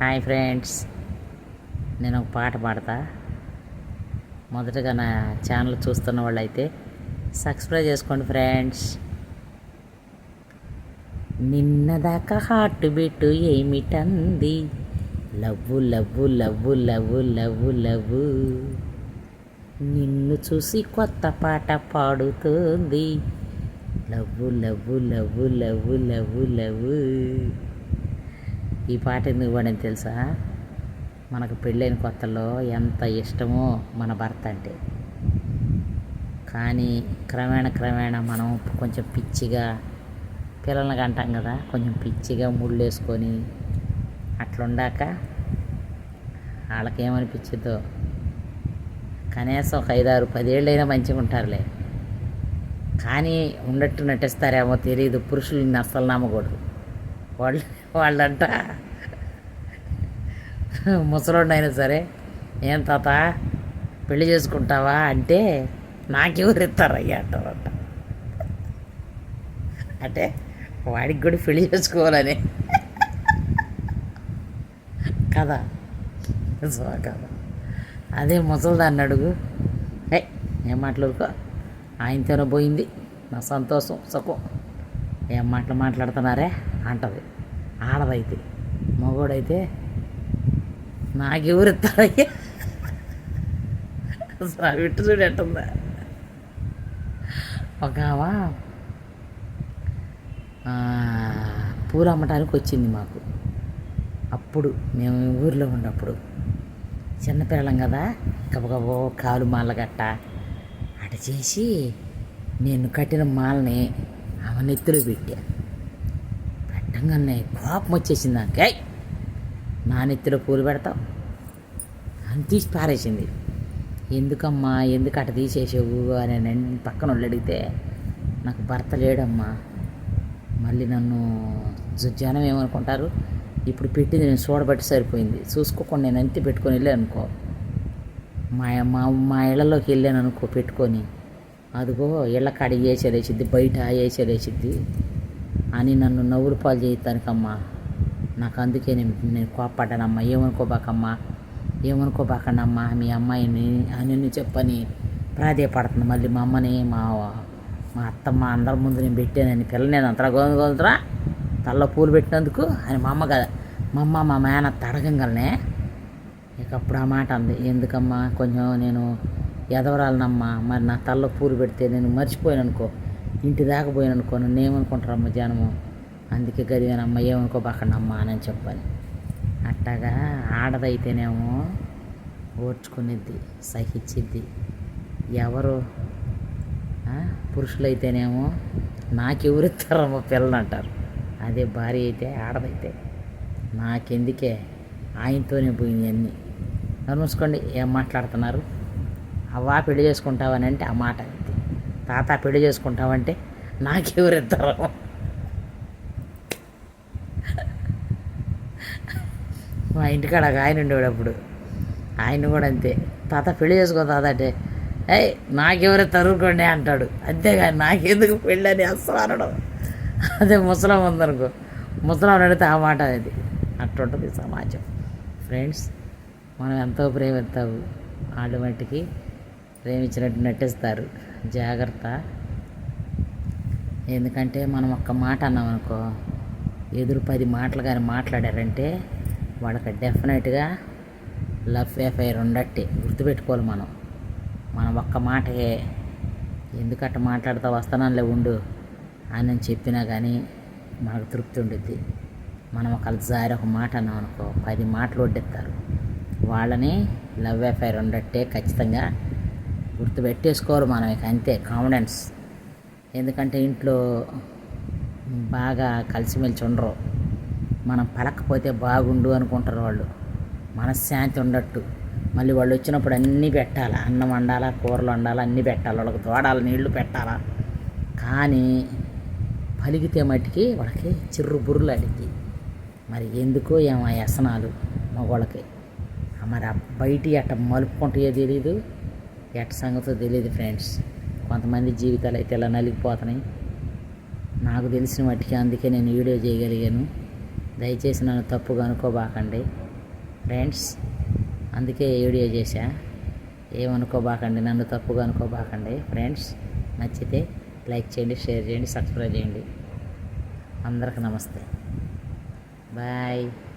Hi friends. నేను ఒక పాట పాడతా. మొదటగా నా ఛానల్ చూస్తున్న వాళ్ళు అయితే సబ్స్క్రైబ్ చేసుకోండి ఫ్రెండ్స్. నిన్నదాకా heart beat ఏమిటంది? Love love love love love love. నిన్ను చూసి కొత్త పాట పాడుతోంది. Love love love love love love. ఈ పాట ఎందుకు పాడని తెలుసా? మనకు పెళ్ళైన కొత్తలో ఎంత ఇష్టమో మన భర్త అంటే. కానీ క్రమేణ క్రమేణ మనం కొంచెం పిచ్చిగా పిల్లల్ని అంటాం కదా కొంచెం పిచ్చిగా ముళ్ళు వేసుకొని అట్లుండాక వాళ్ళకేమనిపించిందో కనీసం ఒక ఐదారు పదేళ్ళైనా మంచిగా ఉంటారులే కానీ ఉన్నట్టు నటిస్తారేమో తెలియదు పురుషుల్ని అస్సలు నమ్మకూడదు. వాళ్ళు వాళ్ళంట ముసలోడిని అయినా సరే ఏం తాత పెళ్ళి చేసుకుంటావా? అంటే నాకెవరు ఇస్తారయ్యా? అంటారంట. అంటే వాడికి కూడా పెళ్ళి చేసుకోవాలని కదా సో కదా? అదే ముసలిదాన్ని అడుగు. ఏ ఏం మాట్లాడుకో? ఆయనతోనే పోయింది. నా సంతోషం సుఖం. ఏం మాటలు మాట్లాడుతున్నారే? అంటది. ఆడదైతే మగోడైతే నాకెవరు ఇస్తారయ్యా? అసలు విట్టు చూడు ఎట్టుందా? ఒక పూలు అమ్మటానికి వచ్చింది మాకు. అప్పుడు మేము ఊర్లో ఉన్నప్పుడు చిన్నపిల్లలం కదా గబగబో కాలు మాల గట్ట అట చేసి నేను కట్టిన మాలని ఆమె నెత్తిలో పెట్టా. పెట్టంగానే కోపం వచ్చేసింది నాకు. "ఏయ్, నా నెత్తిలో పూలు పెడతావు? అని తీసి పారేసింది. ఎందుకమ్మా ఎందుకు అట తీసేసావు అని నేను పక్కన వాళ్ళు అడిగితే నాకు భర్త లేడమ్మా మళ్ళీ నన్ను జనం ఏమనుకుంటారు? ఇప్పుడు పెట్టింది నేను చూడబట్టి సరిపోయింది. చూసుకోకుండా నేను అంతే పెట్టుకొని వెళ్ళాను అనుకో. మా మా మా ఇళ్ళలోకి వెళ్ళాను అనుకో పెట్టుకొని. అదిగో ఇళ్ళ కాడ వేసేదేసిద్ది బయట వేసేదేసిద్ది అని నన్ను నవ్వులు పాలు చేయటానికమ్మా నాకు అందుకే నేను నేను కోపడ్డానమ్మా ఏమనుకోబాకమ్మా? ఏమనుకోబాకండమ్మా? మీ అమ్మాయిని అని చెప్పని ప్రాధేయపడుతుంది. మళ్ళీ మా అమ్మని మా మా అత్తమ్మ అందరి ముందు నేను పెట్టానని పిల్ల నేను అంతలా గోంద తల్ల పూలు పెట్టినందుకు అని మా అమ్మ కదా. మా అమ్మ మా మేనత్త అడగంగానే ఇక అప్పుడు ఆ మాట అంది. ఎందుకమ్మా? కొంచెం నేను ఎదవరాలనమ్మా. మరి నా తల్ల పూలు పెడితే నేను మర్చిపోయాను అనుకో ఇంటి దాకా పోయాను అనుకో నన్ను ఏమనుకుంటారమ్మ జనము అందుకే గదివేనమ్మ ఏమనుకోబాకండమ్మా అని చెప్పాలి. అట్టాగా ఆడదైతేనేమో ఓర్చుకునేది సహించిద్ది ఎవరు? పురుషులైతేనేమో నాకెవరిస్తారమ్మ పిల్లలు అంటారు అదే భార్య అయితే ఆడదైతే. నాకెందుకే? ఆయనతోనే పోయింది అన్నీ. నమస్కోండి ఏం మాట్లాడుతున్నారు? అవ్వా పెళ్ళి చేసుకుంటావని అంటే ఆ మాట అయితే తాత పెళ్ళి చేసుకుంటామంటే నాకెవరిద్దరు మా ఇంటికాడ ఒక ఆయన ఉండేవాడు అప్పుడు. ఆయన కూడా అంతే. తాత పెళ్ళి చేసుకో తాత అంటే ఏయ్ నాకెవరు తరుగుకోండి అంటాడు. అంతేగాని నాకెందుకు పెళ్ళి అని అస్సలు అనడం? అదే ముసలం ఉందనుకో. ముసలం అడిగితే ఆ మాట అనేది అట్టుంటుంది సమాజం. ఫ్రెండ్స్ మనం ఎంతో ప్రేమిస్తావు వాళ్ళు మట్టికి ప్రేమించినట్టు నటిస్తారు. జాగ్రత్త. ఎందుకంటే మనం ఒక్క మాట అన్నాం అనుకో ఎదురు పది మాటలు కానీ మాట్లాడారంటే వాళ్ళకి డెఫినెట్గా లవ్ ఎఫ్ఐఆర్ ఉండట్టే. గుర్తుపెట్టుకోవాలి మనం. మనం ఒక్క మాటకే ఎందుకట్ట మాట్లాడుతూ వస్తానంలే ఉండు అని చెప్పినా కానీ మనకు తృప్తి ఉండుద్ది. మనం ఒకళ్ళు జారి ఒక మాట అన్నాం అనుకో పది మాటలు వడ్డిస్తారు. వాళ్ళని లవ్ ఎఫ్ఐఆర్ ఉండట్టే ఖచ్చితంగా. గుర్తుపెట్టేసుకోరు మనం ఇక అంతే కాన్ఫిడెన్స్ ఎందుకంటే ఇంట్లో బాగా కలిసిమెలిసి ఉండరు. మనం పలకపోతే బాగుండు అనుకుంటారు వాళ్ళు. మనశ్శాంతి ఉండట్టు. మళ్ళీ వాళ్ళు వచ్చినప్పుడు అన్నీ పెట్టాలా? అన్నం వండాలా? కూరలు వండాలా? అన్నీ పెట్టాలి? వాళ్ళకి తోడాలి నీళ్ళు పెట్టాలా? కానీ పలికితే మట్టికి వాళ్ళకి చిర్రు బుర్రులు అడిగి మరి ఎందుకో ఏమో ఆ వ్యసనాలు మగవాళ్ళకి? మరి ఆ బయటి అట్ట మలుపుకుంటాయో తెలియదు ఎట్ట సంగతో తెలియదు ఫ్రెండ్స్. కొంతమంది జీవితాలు అయితే ఇలా నలిగిపోతున్నాయి. నాకు తెలిసిన మట్టికి అందుకే నేను వీడియో చేయగలిగాను. దయచేసి నన్ను తప్పుగా అనుకోబాకండి. ఫ్రెండ్స్ అందుకే వీడియో చేశా. ఏమనుకోబాకండి నన్ను తప్పుగా అనుకోబాకండి. ఫ్రెండ్స్ నచ్చితే లైక్ చేయండి షేర్ చేయండి సబ్స్క్రైబ్ చేయండి. అందరికి నమస్తే. బాయ్.